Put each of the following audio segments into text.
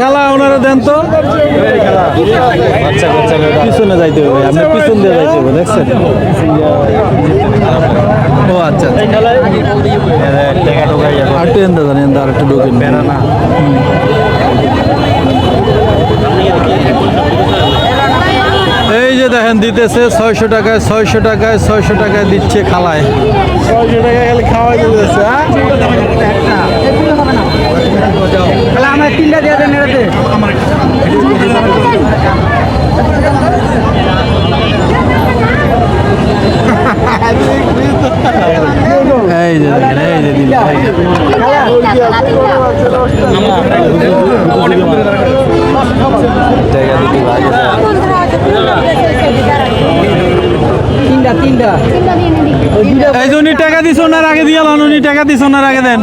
খালা ওনারা দেন তো। পিছনে যাইতে হবে আপনি পিছন দিয়ে যাইতে হবে দেখছেন? ও আচ্ছা আর একটু এনতে জানি আর একটু ঢুকেন। না। এই দিতেছে ছয়শো টাকায় ছয়শো টাকায় ছয়শো টাকায় দিচ্ছে খালায়। ছয়শো টাকা খালি খাওয়াই দিতেছে হ্যাঁ? তাহলে আমার তিনটা দিয়ে দেন এটাতে। এই যে দেখেন এই যে এই যে। উনি টাকা দিস ওনার আগে দিয়ে উনি টাকা দিস ওনার আগে দেন।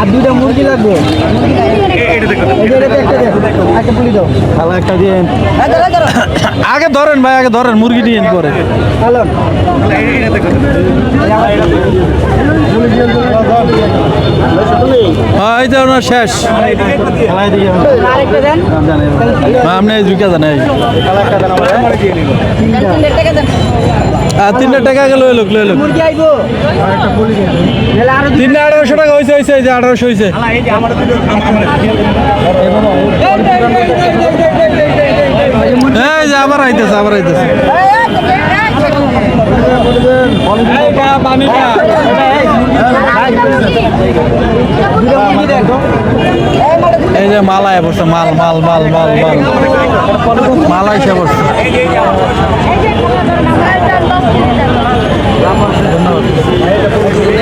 আর দুইটা মুরগি লাগবে। আগে ধরেন ভাই আগে ধরেন মুরগি দিয়ে পরে। এই যে ওনার শেষ আরেকটা দেন হ্যাঁ, আপনি এই আর তিনটা টাকা গেল ওই লোক লই লোক মুরগি আইবো তাহলে আরও দুই- তিনটা আঠারোশো টাকা হয়েছে হয়েছে এই যে আঠারোশো হয়েছে এই যে আবার আইতেছে আবার আইতেছে এই যে মালায় বসছে মাল মাল মাল মাল মাল। মালাই সে বসছে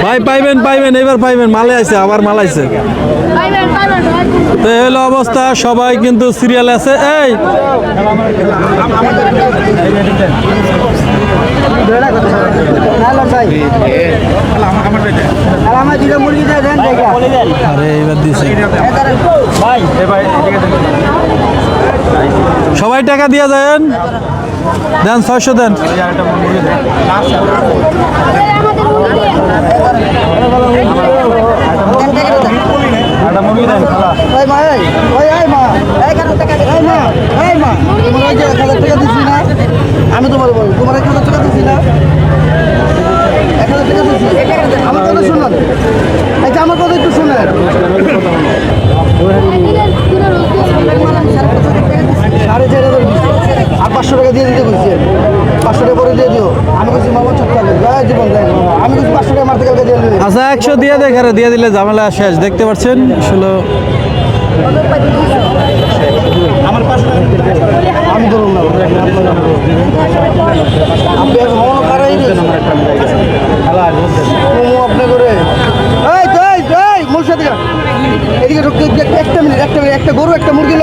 ভাই, পাইবেন পাইবেন এবার পাইবেন। মালে আছে আবার মাল আছে তো হলো অবস্থা, সবাই কিন্তু সিরিয়াল আছে। এই! সবাই টাকা দিয়ে দেন। দেন, ছয়শো দেন। ওই মা ওই মা। এই কত টাকা এই মা এই মা। টাকা দিছি না আমি তোমার বলি তোমার এক হাজার টাকা দিছি না এক হাজার টাকা দিছি আমার কথা শুনুন। এই যে আমার কথা একটু শুনেন। সাড়ে চার হাজার আর পাঁচশো টাকা দিয়ে দিতে বলছি। পাঁচশো টাকা পরে দিয়ে দিও। আমি বলছি মামা চটকা জয় জীবন আমি পাঁচশো টাকা মারতে কালকে দিয়ে দিবে। আচ্ছা একশো দিয়ে দেখ আরে দিয়ে দিলে ঝামেলা শেষ। দেখতে পাচ্ছেন? আসলে আমি ধরুন না। আপনি এখন মনে মোমো আপনি করে এই এদিকে একটা মিনিট একটা মিনিট, একটা গরু, একটা মুরগি